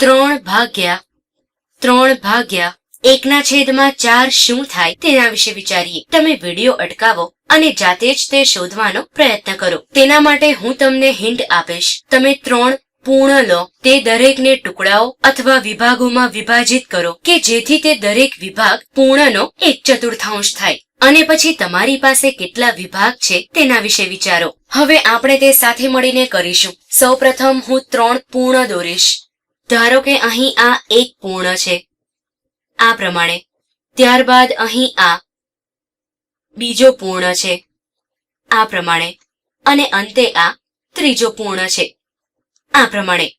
ત્રણ ભાગ્યા ત્રણ ભાગ્યા, એકના છેદમાં ચાર શું થાય તેના વિશે વિચારીએ. તમે વીડિયો અટકાવો અને જાતે જ તે શોધવાનો પ્રયત્ન કરો. તેના માટે હું તમને હિન્ટ આપીશ. તમે ત્રણ પૂર્ણ લો. તે દરેકને ટુકડાઓ અથવા વિભાગોમાં વિભાજિત કરો કે જેથી તે દરેક વિભાગ પૂર્ણનો એક ચતુર્થાંશ થાય. અને પછી તમારી પાસે કેટલા વિભાગ છે તેના વિશે વિચારો. હવે આપણે તે સાથે મળીને કરીશું. સૌપ્રથમ હું ત્રણ પૂર્ણ દોરીશ. ધારો કે અહીં આ એક પૂર્ણ છે. આ પ્રમાણે, ત્યારબાદ અહીં આ બીજો પૂર્ણ છે. આ પ્રમાણે, અને અંતે આ ત્રીજો પૂર્ણ છે. આ પ્રમાણે,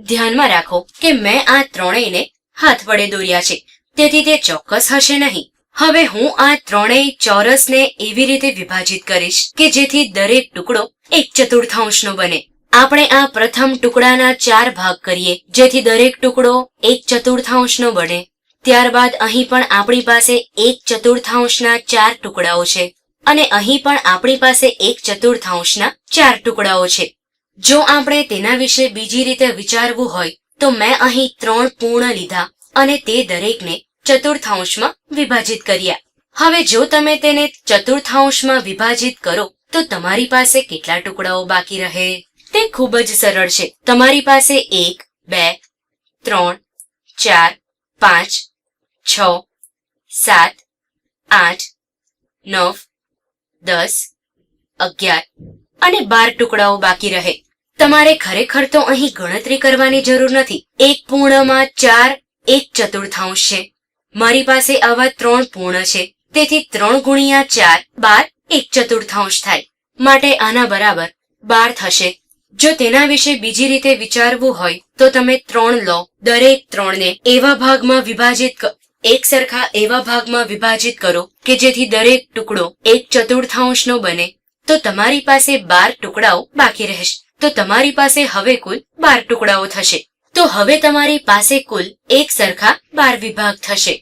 ધ્યાનમાં રાખો કે મેં આ ત્રણેયને હાથ વડે દોર્યા છે. તેથી તે ચોક્કસ હશે નહીં. હવે હું આ ત્રણેય ચોરસને એવી રીતે વિભાજિત કરીશ કે જેથી દરેક ટુકડો એક ચતુર્થાંશનો બને. આપણે આ પ્રથમ ટુકડાના ચાર ભાગ કરીએ, જેથી દરેક ટુકડો એક ચતુર્થાંશનો બને. ત્યારબાદ અહીં પણ આપણી પાસે એક ચતુર્થાંશના ચાર ટુકડાઓ છે અને અહીં પણ આપણી પાસે એક ચતુર્થાંશના ચાર ટુકડાઓ છે. જો આપણે તેના વિશે બીજી રીતે વિચારવું હોય, તો મેં અહીં ત્રણ પૂર્ણ લીધા અને તે દરેકને ચતુર્થાંશમાં વિભાજિત કર્યા. હવે જો તમે તેને ચતુર્થાંશમાં વિભાજિત કરો, તો તમારી પાસે કેટલા ટુકડાઓ બાકી રહે? તે ખૂબ જ સરળ છે. તમારી પાસે એક, બે, ત્રણ, ચાર, પાંચ, છ, સાત, આઠ, નવ, દસ, અગિયાર અને બાર ટુકડાઓ બાકી રહે. તમારે ખરેખર તો અહીં ગણતરી કરવાની જરૂર નથી. એક પૂર્ણમાં ચાર, એક ચતુર્થાંશ છે. મારી પાસે આવા ત્રણ પૂર્ણ છે. તેથી ત્રણ ગુણ્યા ચાર, બાર, એક ચતુર્થાંશ થાય. માટે આના બરાબર બાર થશે. જો તેના વિશે બીજી રીતે વિચારવું હોય, તો તમે ત્રણ લો. દરેક ત્રણને એવા ભાગમાં વિભાજિત એક સરખા એવા ભાગમાં વિભાજિત કરો કે જેથી દરેક ટુકડો એક ચતુર્થાંશનો બને. તો તમારી પાસે બાર ટુકડાઓ બાકી રહેશે. તો તમારી પાસે હવે કુલ બાર ટુકડાઓ થશે. તો હવે તમારી પાસે કુલ એક સરખા બાર વિભાગ થશે.